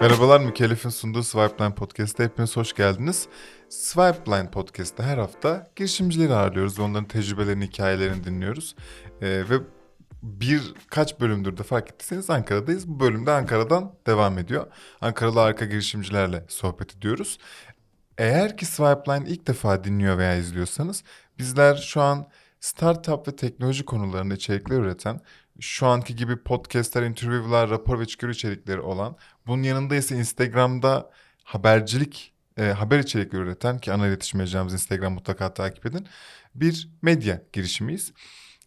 Merhabalar, Mükellef'in sunduğu Swipeline Podcast'a hepiniz hoş geldiniz. Swipeline Podcast'ta her hafta girişimcileri ağırlıyoruz onların tecrübelerini, hikayelerini dinliyoruz. Ee, ve birkaç bölümdür de fark ettiyseniz Ankara'dayız. Bu bölümde Ankara'dan devam ediyor. Ankaralı harika girişimcilerle sohbet ediyoruz. Eğer ki Swipeline ilk defa dinliyor veya izliyorsanız bizler şu an startup ve teknoloji konularında içerikler üreten, şu anki gibi podcastler, interview'lar, rapor ve çıkıyor içerikleri olan, bunun yanında ise Instagram'da habercilik, e, haber içerikleri üreten ki ana iletişim mecramız Instagram mutlaka takip edin. Bir medya girişimiyiz.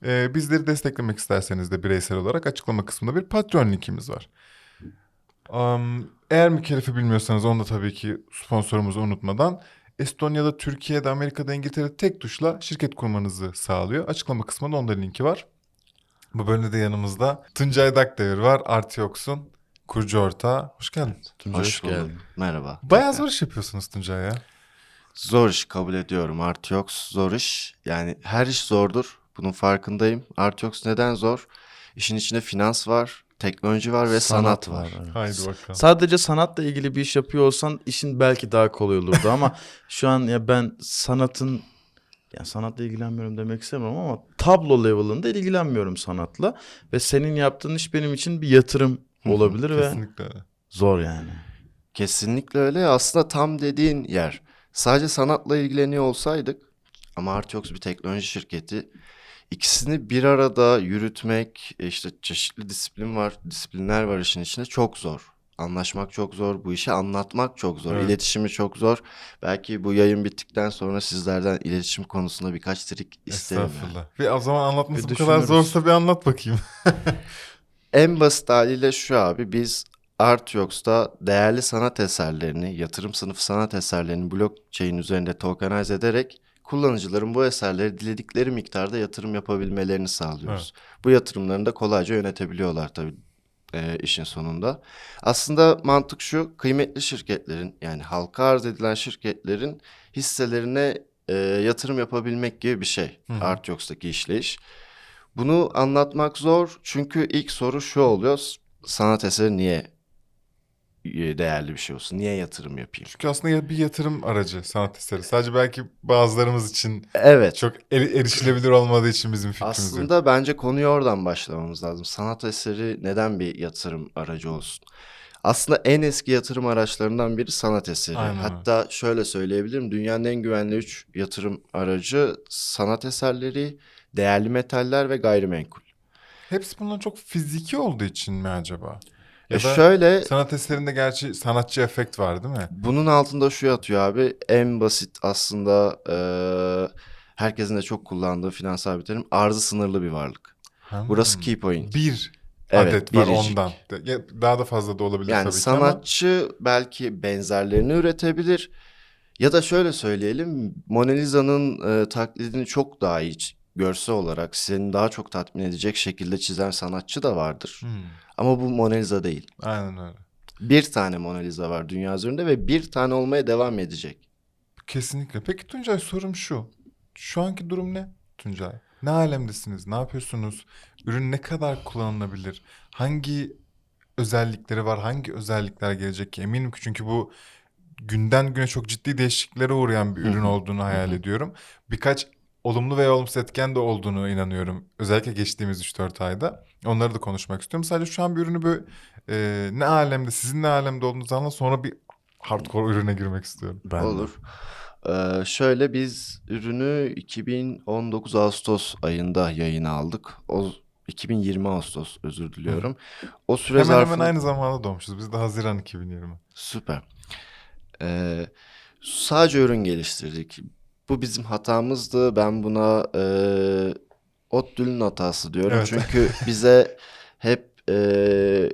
E, bizleri desteklemek isterseniz de bireysel olarak açıklama kısmında bir Patreon linkimiz var. Um, eğer mükellefi bilmiyorsanız onu da tabii ki sponsorumuzu unutmadan Estonya'da, Türkiye'de, Amerika'da, İngiltere'de tek tuşla şirket kurmanızı sağlıyor. Açıklama kısmında onda linki var. Bu bölümde de yanımızda Tuncay Dakdevir var. Artiox'un kurucu ortağı. Hoş geldin. Tuncay. Hoş bulduk. geldin. Merhaba. Bayağı zor iş yapıyorsunuz Tuncay ya. Zor iş kabul ediyorum. Artiox zor iş. Yani her iş zordur. Bunun farkındayım. Artiox neden zor? İşin içinde finans var, teknoloji var ve sanat, var. evet. Haydi bakalım. Sadece sanatla ilgili bir iş yapıyor olsan işin belki daha kolay olurdu ama şu an ya ben sanatın ya sanatla ilgilenmiyorum demek istemiyorum ama tablo level'ında ilgilenmiyorum sanatla ve senin yaptığın iş benim için bir yatırım olabilir ve Kesinlikle öyle. zor yani. Kesinlikle öyle. Aslında tam dediğin yer. Sadece sanatla ilgileniyor olsaydık ama Artiox bir teknoloji şirketi. İkisini bir arada yürütmek, işte çeşitli disiplin var, disiplinler var işin içinde çok zor. Anlaşmak çok zor, bu işi anlatmak çok zor, Evet. iletişimi çok zor. Belki bu yayın bittikten sonra sizlerden iletişim konusunda birkaç trik isterim. yani. Estağfurullah. Bir o zaman anlatması Bir bu kadar zorsa bir anlat bakayım. En basit haliyle şu abi biz Artiox'ta değerli sanat eserlerini, yatırım sınıfı sanat eserlerini blockchain üzerinde tokenize ederek kullanıcıların bu eserleri diledikleri miktarda yatırım yapabilmelerini sağlıyoruz. Bu yatırımlarını da kolayca yönetebiliyorlar tabii e, işin sonunda. Aslında mantık şu, kıymetli şirketlerin yani halka arz edilen şirketlerin hisselerine e, yatırım yapabilmek gibi bir şey. Hı hı. Artiox'taki işleyiş. Bunu anlatmak zor çünkü ilk soru şu oluyor. Sanat eseri niye değerli bir şey olsun? Niye yatırım yapayım? Çünkü aslında bir yatırım aracı sanat eseri. Sadece belki bazılarımız için Evet. çok er- erişilebilir olmadığı için bizim fikrimiz yok. Aslında bence konuyu oradan başlamamız lazım. Sanat eseri neden bir yatırım aracı olsun? Aslında en eski yatırım araçlarından biri sanat eseri. Aynen. Hatta şöyle söyleyebilirim. Dünyanın en güvenli 3 yatırım aracı sanat eserleri, değerli metaller ve gayrimenkul. Hepsi bunların çok fiziki olduğu için mi acaba? Ya E şöyle sanat eserinde gerçi sanatçı efekt var değil mi? Bunun altında şu yatıyor abi. En basit aslında eee, herkesin de çok kullandığı finansal bir terim. Arzı sınırlı bir varlık. Ha. Burası key point. Bir Evet, adet var biricik. ondan. De- ya Daha da fazla da olabilir Yani tabii ki ama. sanatçı belki benzerlerini üretebilir. Ya da şöyle söyleyelim. Mona Lisa'nın eee, taklidini çok daha iyi görsel olarak seni daha çok tatmin edecek şekilde çizen sanatçı da vardır. Hmm, Ama bu Mona Lisa değil. aynen öyle. Bir tane Mona Lisa var dünya üzerinde ve bir tane olmaya devam edecek. Kesinlikle. Peki Tuncay sorum şu. Şu anki durum ne Tuncay? Ne alemdesiniz? Ne yapıyorsunuz? Ürün ne kadar kullanılabilir? Hangi özellikleri var? Hangi özellikler gelecek ki? Eminim ki çünkü bu günden güne çok ciddi değişikliklere uğrayan bir ürün olduğunu hayal ediyorum. Birkaç olumlu veya olumsuz etken de olduğunu inanıyorum. Özellikle geçtiğimiz 3-4 ayda. Onları da konuşmak istiyorum. Sadece şu an bir ürünü böyle e, ne alemde, sizin ne alemde olduğunuzu anla sonra bir hardcore ürüne girmek istiyorum. Ben de. Olur. Ee, şöyle biz ürünü 2019 Ağustos ayında yayına aldık. O 2020 Ağustos özür diliyorum. O süre Hemen hemen zarfında aynı zamanda doğmuşuz. Biz de Haziran 2020. süper. Ee, sadece ürün geliştirdik. Bu bizim hatamızdı. Ben buna e, ODTÜ'nün hatası diyorum. Evet. Çünkü bize hep e,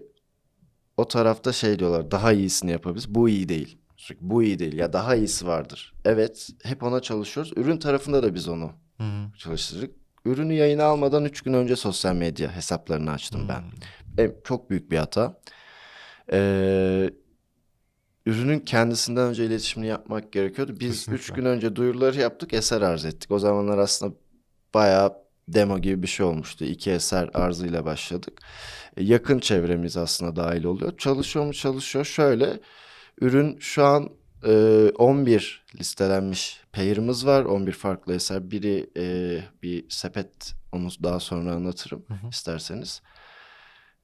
o tarafta şey diyorlar. Daha iyisini yapabiliriz. Bu iyi değil. Sürekli bu iyi değil. Ya daha iyisi vardır. Evet, hep ona çalışıyoruz. Ürün tarafında da biz onu Hı hı. çalıştırdık. Ürünü yayına almadan 3 gün önce sosyal medya hesaplarını açtım ben. E, çok büyük bir hata. Ee, ürünün kendisinden önce iletişimini yapmak gerekiyordu. Biz 3 Kesinlikle. gün önce duyuruları yaptık, eser arz ettik. O zamanlar aslında bayağı demo gibi bir şey olmuştu. İki eser arzıyla başladık. E, yakın çevremiz aslında dahil oluyor. Çalışıyor mu çalışıyor. Şöyle ürün şu an e, 11 listelenmiş payırımız var. 11 farklı eser. Biri e, bir sepet onu daha sonra anlatırım isterseniz.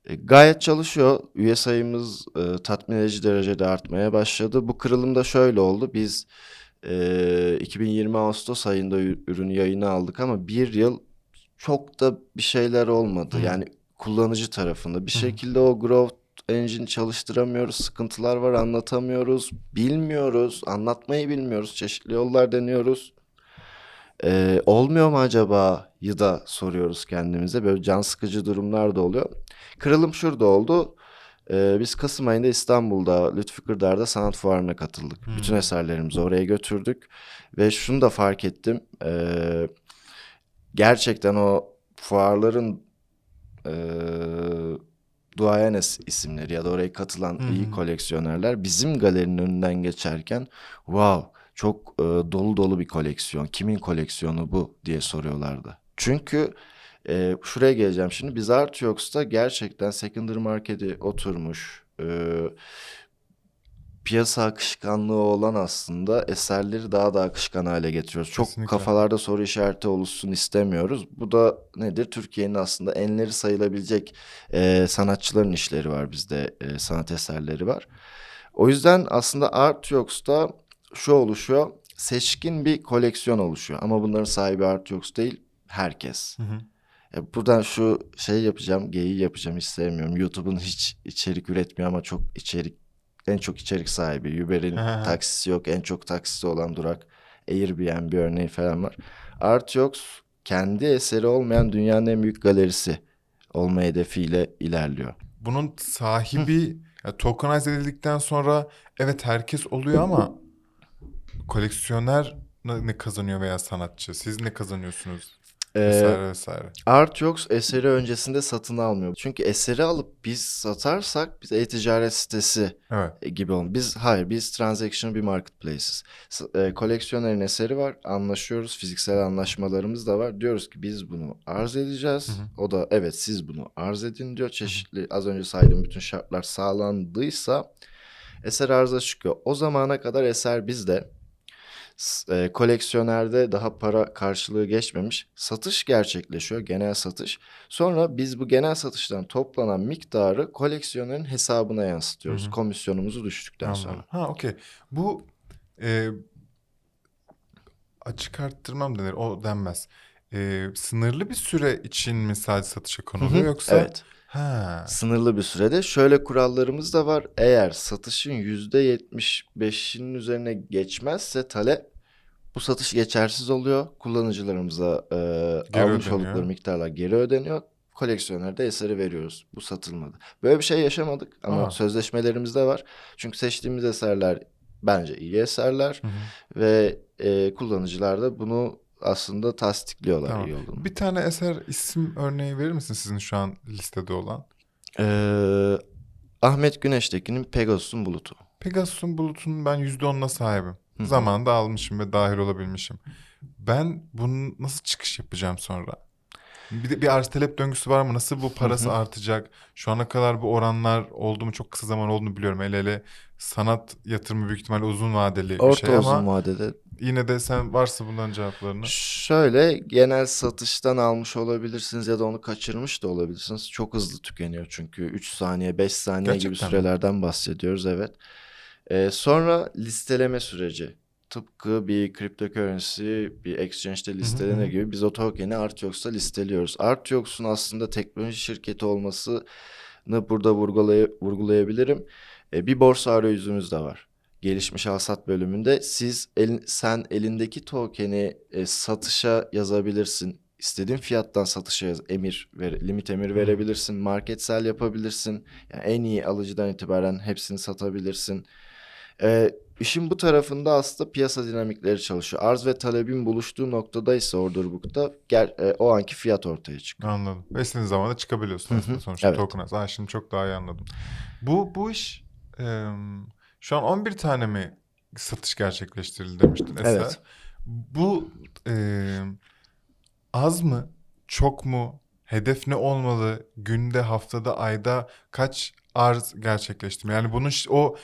E, Gayet çalışıyor. Üye sayımız e, tatmin edici derecede artmaya başladı. Bu kırılım da şöyle oldu. Biz e, 2020 Ağustos ayında ürünü yayına aldık ama bir yıl çok da bir şeyler olmadı. Hı. Yani kullanıcı tarafında. Bir şekilde o growth engine çalıştıramıyoruz. Sıkıntılar var anlatamıyoruz. Bilmiyoruz. Anlatmayı bilmiyoruz. Çeşitli yollar deniyoruz. Ee, olmuyor mu acaba yı da soruyoruz kendimize. Böyle can sıkıcı durumlar da oluyor. Kırılım şurada oldu. Ee, biz Kasım ayında İstanbul'da Lütfü Kırdar'da sanat fuarına katıldık. Hmm. Bütün eserlerimizi oraya götürdük. Ve şunu da fark ettim. Ee, gerçekten o fuarların ee, duayen isimleri ya da oraya katılan Hı iyi koleksiyonerler bizim galerinin önünden geçerken wow çok e, dolu dolu bir koleksiyon. Kimin koleksiyonu bu diye soruyorlardı. Çünkü e, şuraya geleceğim şimdi. Biz Artyox'ta gerçekten secondary market'e oturmuş e, piyasa akışkanlığı olan aslında eserleri daha da akışkan hale getiriyoruz. Çok Kesinlikle. kafalarda soru işareti oluşsun istemiyoruz. Bu da nedir? Türkiye'nin aslında enleri sayılabilecek e, sanatçıların işleri var bizde, e, sanat eserleri var. O yüzden aslında Artyox'ta şu oluşuyor. Seçkin bir koleksiyon oluşuyor. Ama bunların sahibi Artyox değil, herkes. Hı hı. Ya buradan şu şey yapacağım, geyiği yapacağım hiç sevmiyorum. YouTube'un hiç içerik üretmiyor ama çok içerik, en çok içerik sahibi. Uber'in taksisi yok, en çok taksisi olan durak. Airbnb örneği falan var. Artyox kendi eseri olmayan dünyanın en büyük galerisi olma hedefiyle ilerliyor. Bunun sahibi tokenize edildikten sonra evet herkes oluyor ama koleksiyoner ne ne kazanıyor veya sanatçı? Siz ne kazanıyorsunuz? Ee, Vesaire vesaire. Artyox eseri öncesinde satın almıyor. Çünkü eseri alıp biz satarsak biz e-ticaret sitesi Evet. e, gibi olun. Biz hayır biz transactional bir marketplace'iz. E, koleksiyonerin eseri var. Anlaşıyoruz. Fiziksel anlaşmalarımız da var. Diyoruz ki biz bunu arz edeceğiz. Hı O da evet siz bunu arz edin diyor. Çeşitli az önce saydığım bütün şartlar sağlandıysa eser arıza çıkıyor. O zamana kadar eser bizde. E, koleksiyonerde daha para karşılığı geçmemiş. Satış gerçekleşiyor. Genel satış. Sonra biz bu genel satıştan toplanan miktarı koleksiyonerin hesabına yansıtıyoruz. Hı hı. Komisyonumuzu düştükten Anladım. sonra. Ha okey. Bu e, açık arttırmam denir. O denmez. E, sınırlı bir süre için mi sadece satışa Hı konuluyor hı, yoksa? Evet. Ha. Sınırlı bir sürede. Şöyle kurallarımız da var. Eğer satışın %75'inin üzerine geçmezse talep bu satış geçersiz oluyor. Kullanıcılarımıza e, Geri almış ödeniyor. oldukları miktarlar geri ödeniyor. Koleksiyonerde eseri veriyoruz. Bu satılmadı. Böyle bir şey yaşamadık ama Aha. sözleşmelerimizde var. Çünkü seçtiğimiz eserler bence iyi eserler Hı hı. ve e, kullanıcılar da bunu aslında tasdikliyorlar Tamam. iyi olduğunu. Bir tane eser isim örneği verir misin sizin şu an listede olan? Ee, Ahmet Güneştekin'in Pegasus'un Bulutu. Pegasus'un bulutun ben %10'una sahibim. Hı. Zamanında almışım ve dahil olabilmişim. Ben bunu nasıl çıkış yapacağım sonra? Bir de bir arz talep döngüsü var mı? Nasıl bu parası Hı hı. artacak? Şu ana kadar bu oranlar oldu mu? Çok kısa zaman olduğunu biliyorum. Hele hele sanat yatırımı büyük ihtimalle uzun vadeli bir Orta şey uzun ama vadede yine de sen varsa bunların cevaplarını. Şöyle genel satıştan almış olabilirsiniz ya da onu kaçırmış da olabilirsiniz. Çok hızlı tükeniyor çünkü 3 saniye 5 saniye gibi Gerçekten mi? sürelerden bahsediyoruz evet. Ee, sonra listeleme süreci. Tıpkı bir cryptocurrency bir exchange'de listelenir gibi biz o token'i Artyox'ta listeliyoruz. Artyox'un aslında teknoloji şirketi olmasını burada vurgulay- vurgulayabilirim. Ee, bir borsa arayüzümüz de var gelişmiş alsat bölümünde siz elin, sen elindeki tokeni e, satışa yazabilirsin. İstediğin fiyattan satışa yaz, emir ver, limit emir verebilirsin, market sell yapabilirsin. Yani en iyi alıcıdan itibaren hepsini satabilirsin. Ee, işin bu tarafında aslında piyasa dinamikleri çalışıyor. Arz ve talebin buluştuğu noktada ise order book'ta ger, e, o anki fiyat ortaya çıkıyor. Anladım. Ve istediğin zaman da çıkabiliyorsun aslında sonuçta evet. tokenize. Ha, şimdi çok daha iyi anladım. Bu bu iş e, şu an 11 tane mi satış gerçekleştirildi demiştin eser. Evet. Bu e, az mı? çok mu? Hedef ne olmalı? Günde, haftada, ayda kaç arz gerçekleştim? Yani bunun o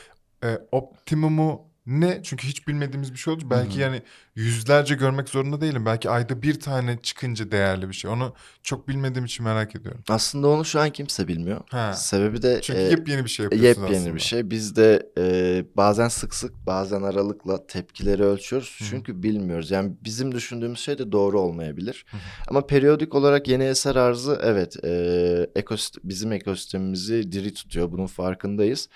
e, optimumu ne? Çünkü hiç bilmediğimiz bir şey oldu. Belki yani yüzlerce görmek zorunda değilim. Belki ayda bir tane çıkınca değerli bir şey. Onu çok bilmediğim için merak ediyorum. Aslında onu şu an kimse bilmiyor. Ha. Sebebi de Çünkü e, yepyeni bir şey yapıyorsunuz yepyeni aslında. bir şey. Biz de e, bazen sık sık bazen aralıkla tepkileri ölçüyoruz. Hı hı. Çünkü bilmiyoruz. Yani bizim düşündüğümüz şey de doğru olmayabilir. Ama periyodik olarak yeni eser arzı evet e, ekosist- bizim ekosistemimizi diri tutuyor. Bunun farkındayız.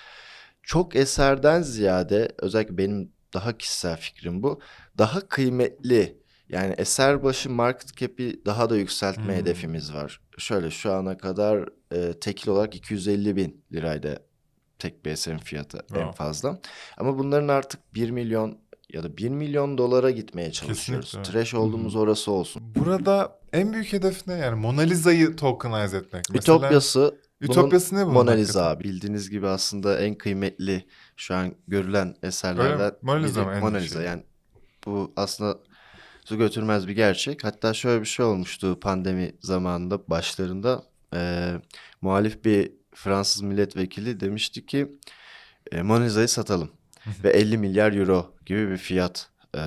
Çok eserden ziyade özellikle benim daha kişisel fikrim bu. Daha kıymetli yani eser başı market cap'i daha da yükseltme Hmm. hedefimiz var. Şöyle şu ana kadar e, tekil olarak 250 bin liraydı tek bir eserin fiyatı en Wow. fazla. Ama bunların artık 1 milyon ya da 1 milyon dolara gitmeye çalışıyoruz. Kesinlikle. Trash olduğumuz orası olsun. Burada en büyük hedef ne? Yani Mona Lisa'yı tokenize etmek. Mesela, Ütopyası Ütopyası ne bunun? Mona hakikaten? Lisa abi. Bildiğiniz gibi aslında en kıymetli şu an görülen eserlerden Mona Lisa biri mı en Mona şey? Lisa. Yani bu aslında su götürmez bir gerçek. Hatta şöyle bir şey olmuştu pandemi zamanında başlarında eee, muhalif bir Fransız milletvekili demişti ki e, Mona Lisa'yı satalım ve 50 milyar euro gibi bir fiyat eee,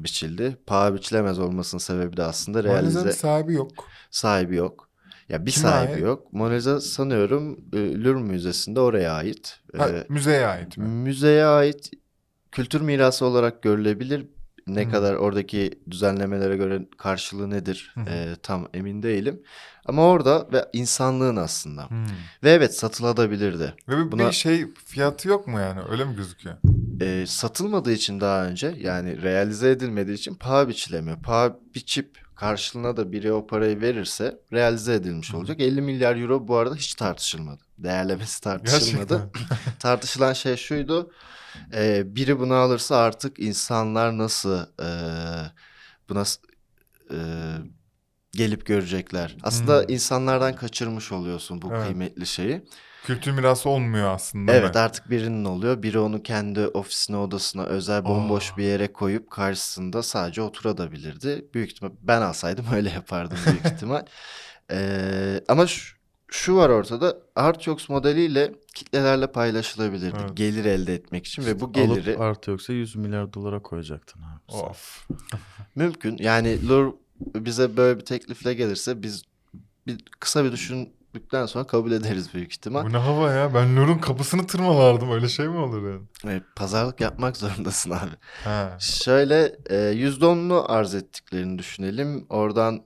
biçildi. Paha biçilemez olmasının sebebi de aslında Mona Lisa'nın realize sahibi yok. sahibi yok. Ya bir Kime sahibi ait? yok. Mona Lisa sanıyorum e, Louvre Müzesi'nde oraya ait. Ha, Ee, müzeye ait mi? müzeye ait kültür mirası olarak görülebilir. Ne Hmm. kadar oradaki düzenlemelere göre karşılığı nedir Hı hı. e, tam emin değilim. Ama orada ve insanlığın aslında. Hmm. Ve evet satılabilirdi. Ve bir, Buna- bir şey fiyatı yok mu yani? Öyle mi gözüküyor? E, satılmadığı için daha önce yani realize edilmediği için paha biçilemiyor. Paha biçip karşılığına da biri o parayı verirse realize edilmiş Hı hı. olacak. 50 milyar euro bu arada hiç tartışılmadı. Değerlemesi tartışılmadı. Tartışılan şey şuydu. e, biri bunu alırsa artık insanlar nasıl e, buna e, gelip görecekler. Aslında Hmm. insanlardan kaçırmış oluyorsun bu Evet. kıymetli şeyi. Kültür mirası olmuyor aslında. Evet mi? artık birinin oluyor. Biri onu kendi ofisine, odasına özel bomboş Aa. bir yere koyup karşısında sadece oturabilirdi. Büyük ihtimal ben alsaydım öyle yapardım büyük ihtimal. Ee, ama şu, şu var ortada. Artyox modeliyle kitlelerle paylaşılabilirdi. Evet. Gelir elde etmek için ve bu geliri Alıp artı yoksa 100 milyar dolara koyacaktın abi. Of. mümkün. Yani Lur bize böyle bir teklifle gelirse biz bir kısa bir düşündükten sonra kabul ederiz büyük ihtimal. Bu ne hava ya? Ben Nur'un kapısını tırmalardım. Öyle şey mi olur yani? Ee, pazarlık yapmak zorundasın abi. Ha. Şöyle e, %10'unu arz ettiklerini düşünelim. Oradan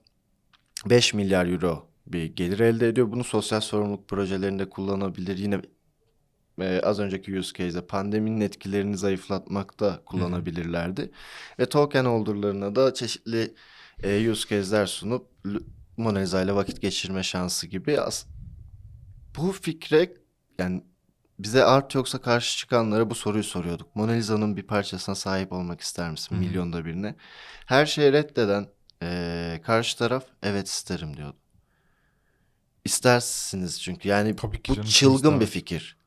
5 milyar euro bir gelir elde ediyor. Bunu sosyal sorumluluk projelerinde kullanabilir. Yine e, az önceki use case'de pandeminin etkilerini zayıflatmakta kullanabilirlerdi. Ve token holdер'larına da çeşitli e, use case'ler sunup Mona Lisa ile vakit geçirme şansı gibi. As- bu fikre yani bize art yoksa karşı çıkanlara bu soruyu soruyorduk. Mona Lisa'nın bir parçasına sahip olmak ister misin? Hı hı. Milyonda birine. Her şeyi reddeden eee, karşı taraf evet isterim diyordu. İstersiniz çünkü yani Tabii ki bu canım, çılgın istemez? bir fikir.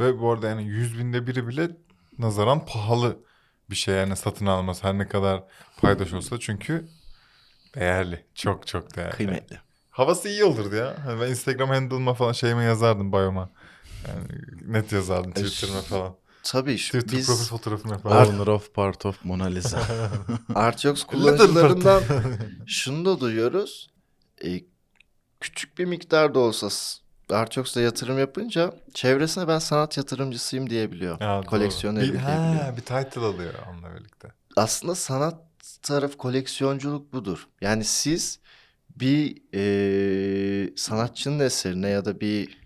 Ve bu arada yani 100 binde biri bile nazaran pahalı bir şey yani satın alması her ne kadar paydaş olsa çünkü değerli. Çok çok değerli. Kıymetli. Havası iyi olurdu ya. Hani ben Instagram handle'ıma falan şeyime yazardım bioma. Yani net yazardım E, Twitter'ıma falan. Tabii şu, Twitter biz profil fotoğrafımı yapardım. Owner of part of Mona Lisa. Artyox kullanıcılarından şunu da duyuyoruz. E, küçük bir miktar da olsa Artyox'ta yatırım yapınca çevresine ben sanat yatırımcısıyım diyebiliyor. Ya, doğru. Koleksiyoner bir, diyebiliyor. ha, bir title alıyor onunla birlikte. aslında sanat tarafı koleksiyonculuk budur. Yani siz bir eee, sanatçının eserine ya da bir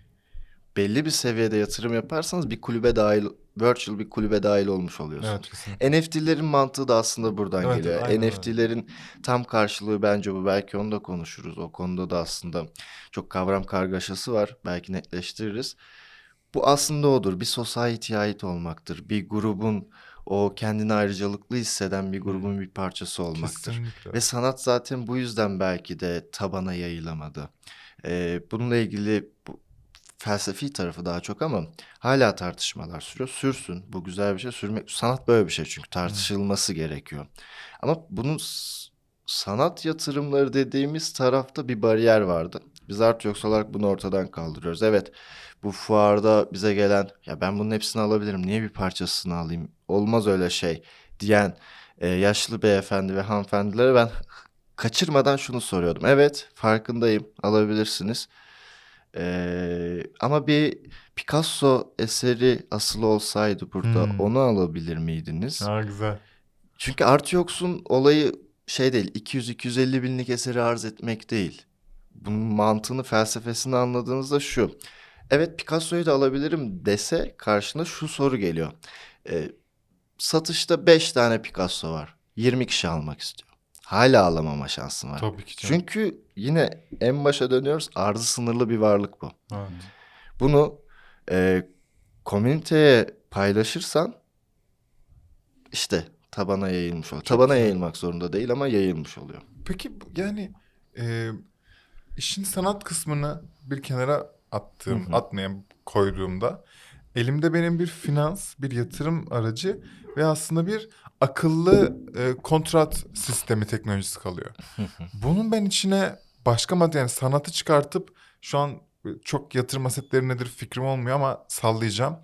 belli bir seviyede yatırım yaparsanız bir kulübe dahil, virtual bir kulübe dahil olmuş oluyorsunuz. Evet kesinlikle. NFT'lerin mantığı da aslında buradan Evet, geliyor. aynen. NFT'lerin tam karşılığı bence bu. Belki onu da konuşuruz. O konuda da aslında çok kavram kargaşası var. Belki netleştiririz. Bu aslında odur. Bir society'ye ait olmaktır. Bir grubun o kendini ayrıcalıklı hisseden bir grubun bir parçası olmaktır. Kesinlikle. Ve sanat zaten bu yüzden belki de tabana yayılamadı. Ee, bununla ilgili bu felsefi tarafı daha çok ama hala tartışmalar sürüyor. Sürsün. Bu güzel bir şey. Sürmek, sanat böyle bir şey çünkü tartışılması gerekiyor. Ama bunun sanat yatırımları dediğimiz tarafta bir bariyer vardı. Biz art yoksa olarak bunu ortadan kaldırıyoruz. Evet bu fuarda bize gelen ya ben bunun hepsini alabilirim niye bir parçasını alayım olmaz öyle şey diyen e, yaşlı beyefendi ve hanımefendilere ben kaçırmadan şunu soruyordum. Evet farkındayım alabilirsiniz. Ee, ama bir Picasso eseri asılı olsaydı burada Hmm. onu alabilir miydiniz? Ha güzel. Çünkü Art Yoks'un olayı şey değil 200-250 binlik eseri arz etmek değil. Bunun mantığını felsefesini anladığınızda şu. Evet Picasso'yu da alabilirim dese karşına şu soru geliyor. Ee, satışta 5 tane Picasso var. 20 kişi almak istiyor. Hala alamama şansın var. Tabii ki canım. Çünkü yine en başa dönüyoruz. Arzı sınırlı bir varlık bu. Evet. Bunu e, komüniteye paylaşırsan işte tabana yayılmış oluyor. Tabana yayılmak zorunda değil ama yayılmış oluyor. Peki yani e, işin sanat kısmını bir kenara attığım, Hı hı. atmayan koyduğumda elimde benim bir finans, bir yatırım aracı ve aslında bir akıllı e, kontrat sistemi teknolojisi kalıyor. Bunun ben içine başka madde yani sanatı çıkartıp şu an e, çok yatırım asetleri nedir fikrim olmuyor ama sallayacağım.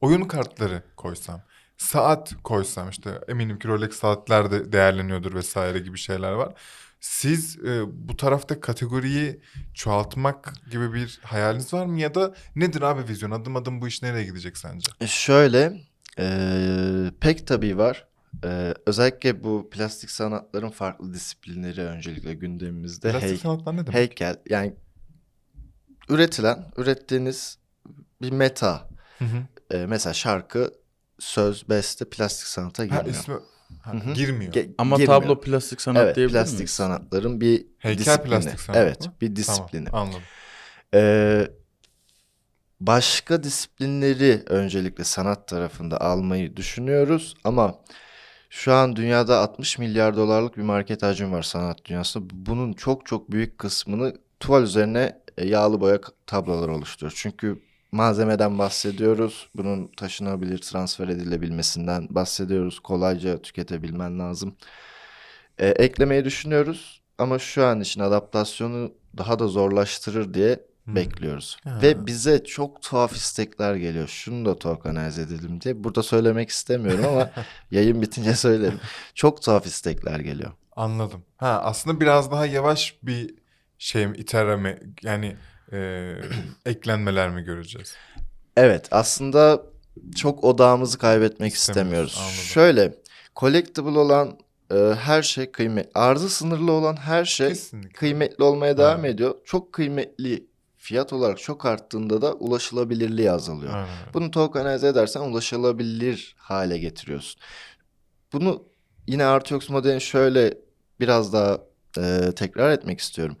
Oyun kartları koysam, saat koysam işte eminim ki Rolex saatler de değerleniyordur vesaire gibi şeyler var. Siz e, bu tarafta kategoriyi çoğaltmak gibi bir hayaliniz var mı ya da nedir abi vizyon adım adım bu iş nereye gidecek sence? E, Şöyle e, pek tabii var. E, özellikle bu plastik sanatların farklı disiplinleri öncelikle gündemimizde. Plastik Hey- sanatlar ne demek? heykel yani üretilen, ürettiğiniz bir meta. Hı hı. E, mesela şarkı, söz, beste plastik sanata Ha, girmiyor. ismi ha, Hı hı. girmiyor. Ge- Ama girmiyor. tablo plastik sanat evet, diyebilir plastik miyiz? sanatların bir Heykel disiplini. plastik sanat Evet, mı? bir disiplini. Tamam, anladım. Ee, başka disiplinleri öncelikle sanat tarafında almayı düşünüyoruz ama şu an dünyada 60 milyar dolarlık bir market hacmi var sanat dünyasında. Bunun çok çok büyük kısmını tuval üzerine e, yağlı boya tablolar oluşturuyor. Çünkü malzemeden bahsediyoruz. Bunun taşınabilir, transfer edilebilmesinden bahsediyoruz. Kolayca tüketebilmen lazım. E, eklemeyi düşünüyoruz ama şu an için adaptasyonu daha da zorlaştırır diye Hı. bekliyoruz. Ha. Ve bize çok tuhaf istekler geliyor. Şunu da tokenize edelim diye. Burada söylemek istemiyorum ama yayın bitince söylerim. Çok tuhaf istekler geliyor. Anladım. Ha aslında biraz daha yavaş bir şey itereme yani e, eklenmeler mi göreceğiz? Evet aslında çok odağımızı kaybetmek İstemiyoruz, istemiyoruz. anladım. Şöyle collectible olan e, her şey kıymet. Arzı sınırlı olan her şey Kesinlikle. kıymetli olmaya devam ediyor. Çok kıymetli fiyat olarak çok arttığında da ulaşılabilirliği azalıyor. Aynen. Bunu tokenize edersen ulaşılabilir hale getiriyorsun. Bunu yine Artiox modelini şöyle biraz daha e, tekrar etmek istiyorum.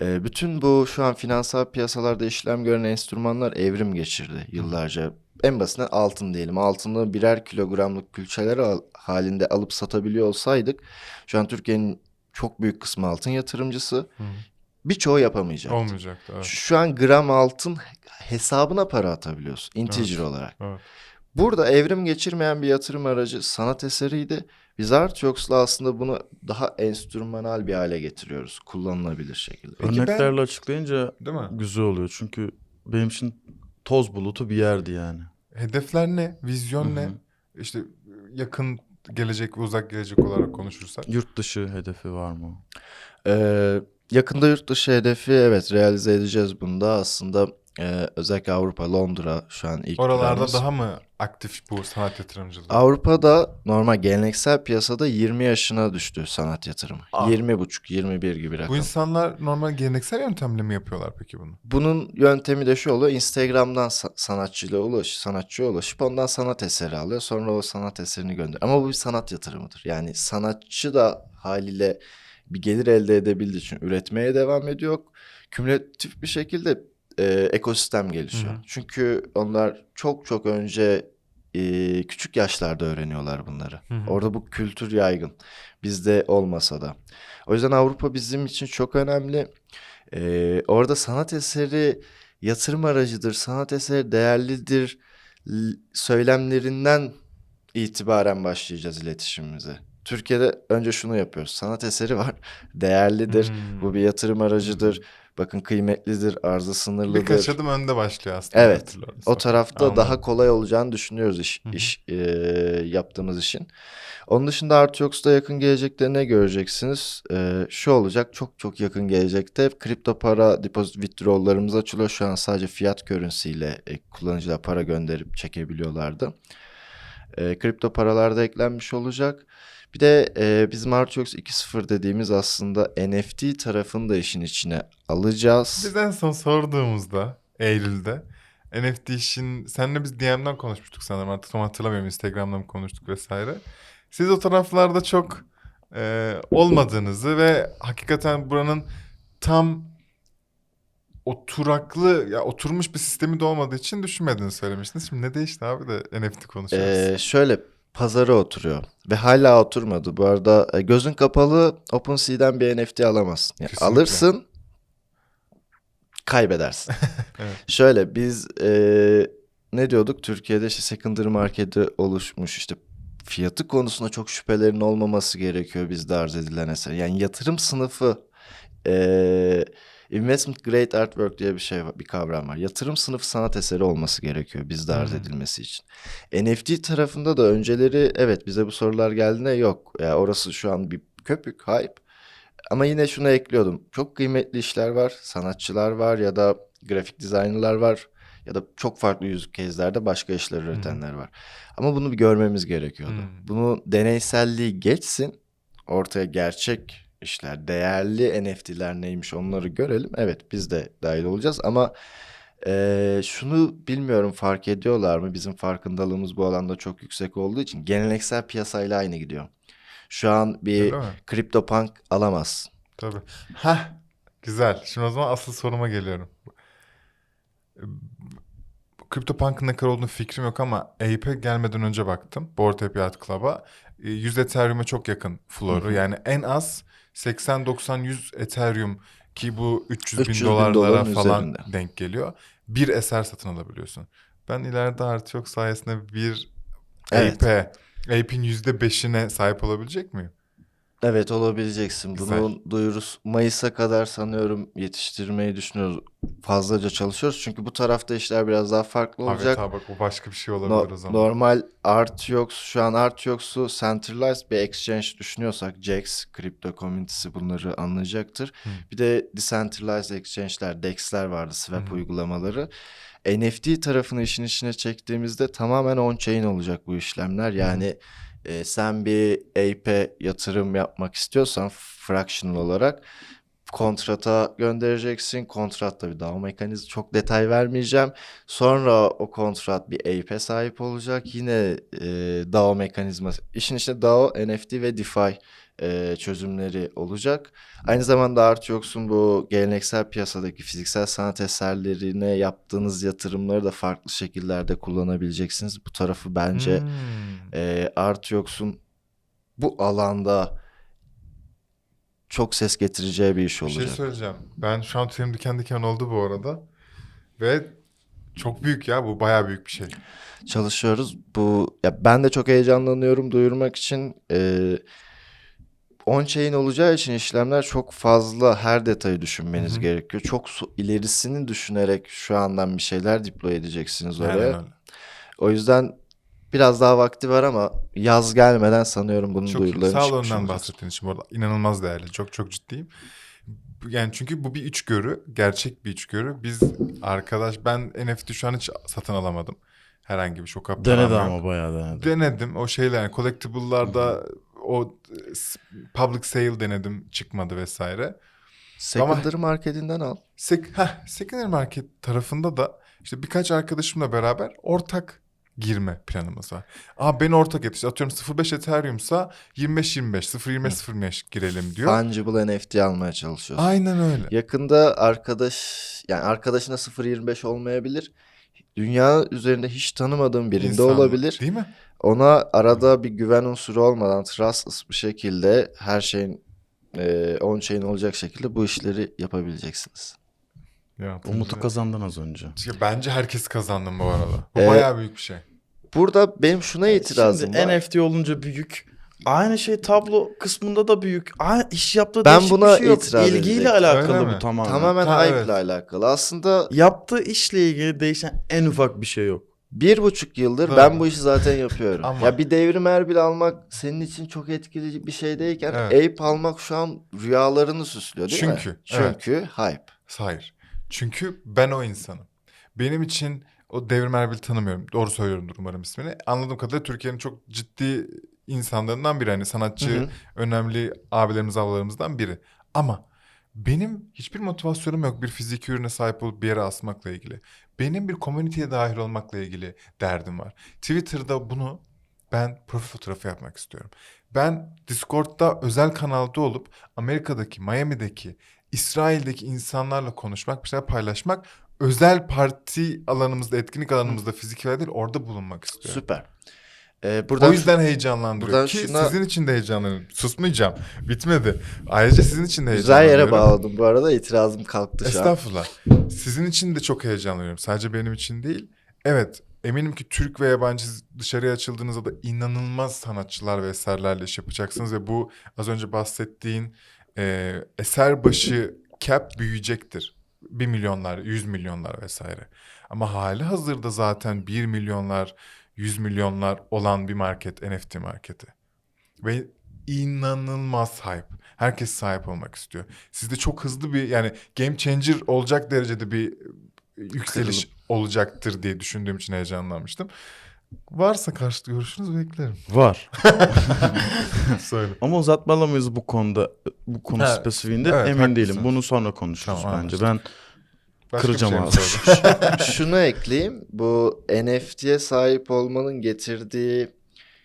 E, bütün bu şu an finansal piyasalarda işlem gören enstrümanlar evrim geçirdi yıllarca. En basitinden altın diyelim. Altını birer kilogramlık külçeler al- halinde alıp satabiliyor olsaydık şu an Türkiye'nin çok büyük kısmı altın yatırımcısı. Hı. Birçoğu yapamayacaktı. Olmayacaktı. Evet. Şu an gram altın hesabına para atabiliyorsun integer olarak. Evet. Burada evrim geçirmeyen bir yatırım aracı sanat eseriydi. Biz Artyox'la aslında bunu daha enstrümanal bir hale getiriyoruz. Kullanılabilir şekilde. Peki ben- Örneklerle açıklayınca Değil mi? güzel oluyor. Çünkü benim için toz bulutu bir yerdi yani. Hedefler ne? Vizyon Hı ne? İşte yakın gelecek ve uzak gelecek olarak konuşursak. Yurt dışı hedefi var mı? Ee, yakında yurt dışı hedefi evet realize edeceğiz bunda. Aslında e, özellikle Avrupa, Londra şu an ilk Oralarda planımız. daha mı aktif bu sanat yatırımcılığı? Avrupa'da normal geleneksel piyasada 20 yaşına düştü sanat yatırımı. Aa. 20,5 21 gibi rakam. Bu insanlar normal geleneksel yöntemle mi yapıyorlar peki bunu? Bunun yöntemi de şu oluyor. Instagram'dan sa- sanatçıyla ulaş, sanatçıya ulaşıp ondan sanat eseri alıyor. Sonra o sanat eserini gönderiyor. Ama bu bir sanat yatırımıdır. Yani sanatçı da haliyle bir gelir elde edebildiği için üretmeye devam ediyor. Kümülatif bir şekilde e, ekosistem gelişiyor. Hı hı. Çünkü onlar çok çok önce e, küçük yaşlarda öğreniyorlar bunları. Hı hı. Orada bu kültür yaygın. Bizde olmasa da. O yüzden Avrupa bizim için çok önemli. Ee, orada sanat eseri yatırım aracıdır, sanat eseri değerlidir söylemlerinden itibaren başlayacağız iletişimimize. Türkiye'de önce şunu yapıyoruz. Sanat eseri var. Değerlidir. Hmm. Bu bir yatırım aracıdır. Bakın kıymetlidir. Arzı sınırlıdır. Birkaç adım önde başlıyor aslında. Evet. O tarafta Anladım. daha kolay olacağını düşünüyoruz iş, iş e, yaptığımız işin. Onun dışında Artyox'ta yakın gelecekte ne göreceksiniz? E, şu olacak çok çok yakın gelecekte kripto para depozit withdraw'larımız açılıyor. Şu an sadece fiyat ile e, kullanıcılar para gönderip çekebiliyorlardı. E, kripto paralar da eklenmiş olacak. Bir de e, bizim Artyox 2.0 dediğimiz aslında NFT tarafını da işin içine alacağız. Biz en son sorduğumuzda Eylül'de NFT işin senle biz DM'den konuşmuştuk sanırım artık tam hatırlamıyorum Instagram'dan mı konuştuk vesaire. Siz o taraflarda çok e, olmadığınızı ve hakikaten buranın tam oturaklı ya oturmuş bir sistemi de olmadığı için düşünmediğini söylemiştiniz. Şimdi ne değişti abi de NFT konuşuyoruz. Ee, şöyle pazara oturuyor ve hala oturmadı. Bu arada e, gözün kapalı OpenSea'den bir NFT alamazsın. Yani Kesinlikle. alırsın kaybedersin. Evet. Şöyle biz e, ne diyorduk? Türkiye'de işte secondary market'i oluşmuş işte fiyatı konusunda çok şüphelerin olmaması gerekiyor bizde arz edilen eser. Yani yatırım sınıfı e, investment grade artwork diye bir şey var, bir kavram var. Yatırım sınıfı sanat eseri olması gerekiyor bizde arz edilmesi için. NFT tarafında da önceleri evet bize bu sorular geldiğinde yok. Ya orası şu an bir köpük, hype. Ama yine şunu ekliyordum. Çok kıymetli işler var, sanatçılar var ya da grafik designerlar var ya da çok farklı yüz kezlerde başka işler üretenler var. Ama bunu bir görmemiz gerekiyordu. Hmm. Bunu deneyselliği geçsin, ortaya gerçek işler, değerli NFT'ler neymiş onları görelim. Evet biz de dahil olacağız ama eee, şunu bilmiyorum fark ediyorlar mı? Bizim farkındalığımız bu alanda çok yüksek olduğu için geleneksel piyasayla aynı gidiyor. Şu an bir Öyle mi? CryptoPunk alamazsın. Tabii. Heh, güzel. Şimdi o zaman asıl soruma geliyorum. CryptoPunk'ın ne kadar olduğunu fikrim yok ama Ape'e gelmeden önce baktım. Bored Ape Yacht Club'a. E, 100 Ethereum'e çok yakın floru. Yani en az 80-90-100 Ethereum ki bu 300 bin 300 bin dolarlara doların falan üzerinde. denk geliyor. Bir eser satın alabiliyorsun. Ben ileride artık yok sayesinde bir Evet. Ape'e, Ape'in %5'ine sahip olabilecek miyim? Evet olabileceksin. Güzel. Bunun duyurusu Mayıs'a kadar sanıyorum yetiştirmeyi düşünüyoruz. Fazlaca çalışıyoruz. Çünkü bu tarafta işler biraz daha farklı olacak. Evet abi bak o başka bir şey No- olabilir o zaman. normal Artyox şu an Artyox'u centralized bir exchange düşünüyorsak Jax, kripto community'si bunları anlayacaktır. Hı. Bir de decentralized exchange'ler, DEX'ler vardı, swap Hı hı. uygulamaları. NFT tarafını işin içine çektiğimizde tamamen on-chain olacak bu işlemler. Yani e, sen bir Ape'e yatırım yapmak istiyorsan fractional olarak kontrata göndereceksin. Kontratta bir DAO mekanizması çok detay vermeyeceğim. Sonra o kontrat bir Ape'e sahip olacak. Yine e, DAO mekanizması. İşin içinde DAO, NFT ve DeFi e, çözümleri olacak. Aynı zamanda Artyox'un bu geleneksel piyasadaki fiziksel sanat eserlerine yaptığınız yatırımları da farklı şekillerde kullanabileceksiniz. Bu tarafı bence Hmm. e, Artyox'un bu alanda çok ses getireceği bir iş Bir şey olacak. söyleyeceğim. Ben şu an tüylerim diken diken oldu bu arada. Ve çok büyük ya bu bayağı büyük bir şey. Çalışıyoruz. Bu ya ben de çok heyecanlanıyorum duyurmak için. Ee, on-chain olacağı için işlemler çok fazla her detayı düşünmeniz Hı hı. gerekiyor. Çok su- ilerisini düşünerek şu andan bir şeyler deploy edeceksiniz Aynen oraya. öyle. O yüzden biraz daha vakti var ama yaz gelmeden sanıyorum bunun Çok iyi. duyuruları Sağ ol çıkmış önden olacak. bahsettiğin için bu arada. İnanılmaz değerli. Çok çok ciddiyim. Yani çünkü bu bir içgörü. Gerçek bir içgörü. Biz arkadaş ben NFT şu an hiç satın alamadım. Herhangi bir çok param Denedi yok. ama bayağı denedi. Denedim. O şeyler yani collectible'larda o e, public sale denedim. Çıkmadı vesaire. Secondary marketinden al. Sek heh, secondary market tarafında da işte birkaç arkadaşımla beraber ortak girme planımız var. Aa ben ortak et. İşte atıyorum 0.5 Ethereum'sa 25-25, 0.25-0.25 girelim diyor. Fungible NFT almaya çalışıyorsun. Aynen öyle. Yakında arkadaş yani arkadaşına 0.25 olmayabilir. Dünya üzerinde hiç tanımadığın birinde İnsanlar, olabilir. Değil mi? Ona arada bir güven unsuru olmadan trustless bir şekilde her şeyin e, on chain olacak şekilde bu işleri yapabileceksiniz. Ya, Umut'u kazandın az önce. İşte Bence herkes kazandı bu arada. Bu Ee, bayağı büyük bir şey. Burada benim şuna itirazım Şimdi var. NFT olunca büyük Aynı şey tablo kısmında da büyük. Aynı iş yaptığı Ben değişik buna bir şey yok. itiraz İlgiyle edecektim. alakalı Öyle bu mi? tamamen. Tamamen Ha, hype evet. ile alakalı. Aslında Yaptığı işle ilgili değişen en ufak bir şey yok. bir buçuk yıldır Doğru. ben bu işi zaten yapıyorum. Ama- Ya bir devrim erbil almak senin için çok etkili bir şey değilken Evet. ape almak şu an rüyalarını süslüyor değil mi? Çünkü, evet. Çünkü hype. Hayır. Çünkü ben o insanım. Benim için o Devrim Erbil'i tanımıyorum. Doğru söylüyorumdur umarım ismini. Anladığım kadarıyla Türkiye'nin çok ciddi insanlarından biri. Hani sanatçı, Hı hı. önemli abilerimiz, ablalarımızdan biri. Ama benim hiçbir motivasyonum yok bir fiziki ürüne sahip olup bir yere asmakla ilgili. Benim bir komüniteye dahil olmakla ilgili derdim var. Twitter'da bunu ben profil fotoğrafı yapmak istiyorum. Ben Discord'da özel kanalda olup Amerika'daki, Miami'deki, İsrail'deki insanlarla konuşmak, bir şeyler paylaşmak, özel parti alanımızda, etkinlik alanımızda fiziki değil orada bulunmak istiyorum. Süper. Ee, buradan o yüzden heyecanlandırıyor buradan ki şuna- sizin için de heyecanlanıyorum. Susmayacağım. Bitmedi. Ayrıca sizin için de güzel yere bağladım bu arada itirazım kalktı şu an. Estağfurullah. Sizin için de çok heyecanlanıyorum. Sadece benim için değil. Evet, eminim ki Türk ve yabancı dışarıya açıldığınızda da inanılmaz sanatçılar ve eserlerle iş yapacaksınız ve bu az önce bahsettiğin e, eser başı cap büyüyecektir. 1 milyonlar, 100 milyonlar vesaire. Ama hali hazırda zaten 1 milyonlar, 100 milyonlar olan bir market NFT marketi. Ve inanılmaz hype. Herkes sahip olmak istiyor. Sizde çok hızlı bir yani game changer olacak derecede bir yükseliş olacaktır diye düşündüğüm için heyecanlanmıştım. Varsa karşı görüşünüz beklerim. Var. Söyle. Ama uzatmalamayız bu konuda. Bu konu Evet. spesifiğinde Evet, emin değilim. Bunu sonra konuşuruz Tamam, bence. Ben Başka Kıracağım şey ağzını. Şunu ekleyeyim. Bu NFT'ye sahip olmanın getirdiği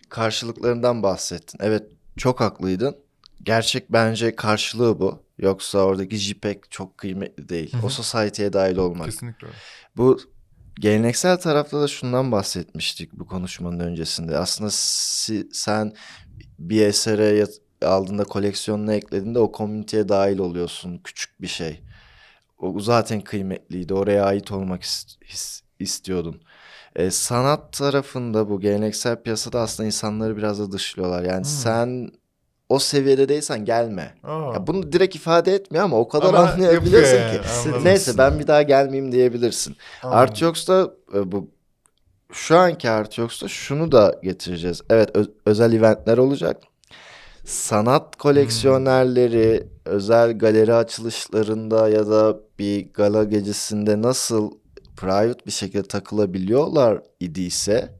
karşılıklarından bahsettin. Evet çok haklıydın. Gerçek bence karşılığı bu. Yoksa oradaki JPEG çok kıymetli değil. Hı hı. O society'ye dahil olmak. Kesinlikle öyle. Bu geleneksel tarafta da şundan bahsetmiştik bu konuşmanın öncesinde. Aslında si- sen bir esere yat- aldığında koleksiyonuna eklediğinde o komüniteye dahil oluyorsun. Küçük bir şey. O zaten kıymetliydi. Oraya ait olmak is- istiyordun. E, sanat tarafında bu geleneksel piyasada aslında insanları biraz da dışlıyorlar. Yani Hmm. sen o seviyede değilsen gelme. Aa. Ya bunu direkt ifade etmiyor ama o kadar Ama anlayabiliyorsun yapıyor ki. anladım. Neyse ben bir daha gelmeyeyim diyebilirsin. Artyox'ta e, bu şu anki Artyox'ta şunu da getireceğiz. Evet özel eventler olacak. Sanat koleksiyonerleri özel galeri açılışlarında ya da bir gala gecesinde nasıl private bir şekilde takılabiliyorlar idiyse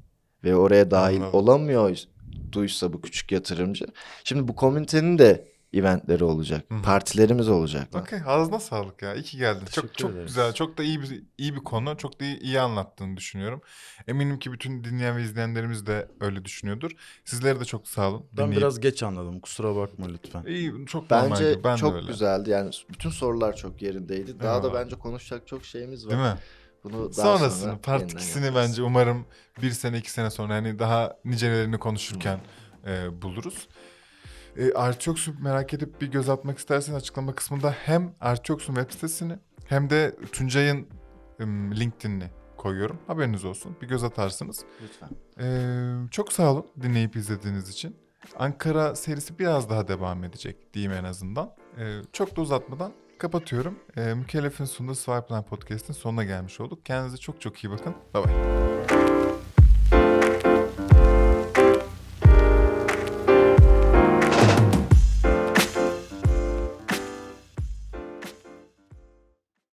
ve oraya dahil Anladım. olamıyor duysa bu küçük yatırımcı. Şimdi bu komünitenin de eventleri olacak. Hı hı. Partilerimiz olacak. Okey ağzına sağlık ya. İyi ki geldin. Çok Teşekkür çok ederiz. güzel. Çok da iyi bir iyi bir konu. Çok da iyi, iyi anlattığını düşünüyorum. Eminim ki bütün dinleyen ve izleyenlerimiz de öyle düşünüyordur. Sizlere de çok sağ olun. ben Dinleyip- biraz geç anladım. Kusura bakma lütfen. iyi çok Bence normaldi. Ben de çok öyle. güzeldi. Yani bütün sorular çok yerindeydi. Daha da Eyvallah. bence konuşacak çok şeyimiz var. Değil mi? Bunu daha Sonrasını, sonra part yeniden 2'sini yaparız. bence umarım bir sene iki sene sonra hani daha nicelerini konuşurken e, buluruz. E, Artyox'u merak edip bir göz atmak isterseniz açıklama kısmında hem Artyox'un web sitesini hem de Tuncay'ın em, LinkedIn'ini koyuyorum. Haberiniz olsun. Bir göz atarsınız. Lütfen. Ee, çok sağ olun dinleyip izlediğiniz için. Ankara serisi biraz daha devam edecek diyeyim en azından. Ee, çok da uzatmadan kapatıyorum. Ee, Mükellef'in sunduğu Swipeline Podcast'in sonuna gelmiş olduk. Kendinize çok çok iyi bakın. Bye bye.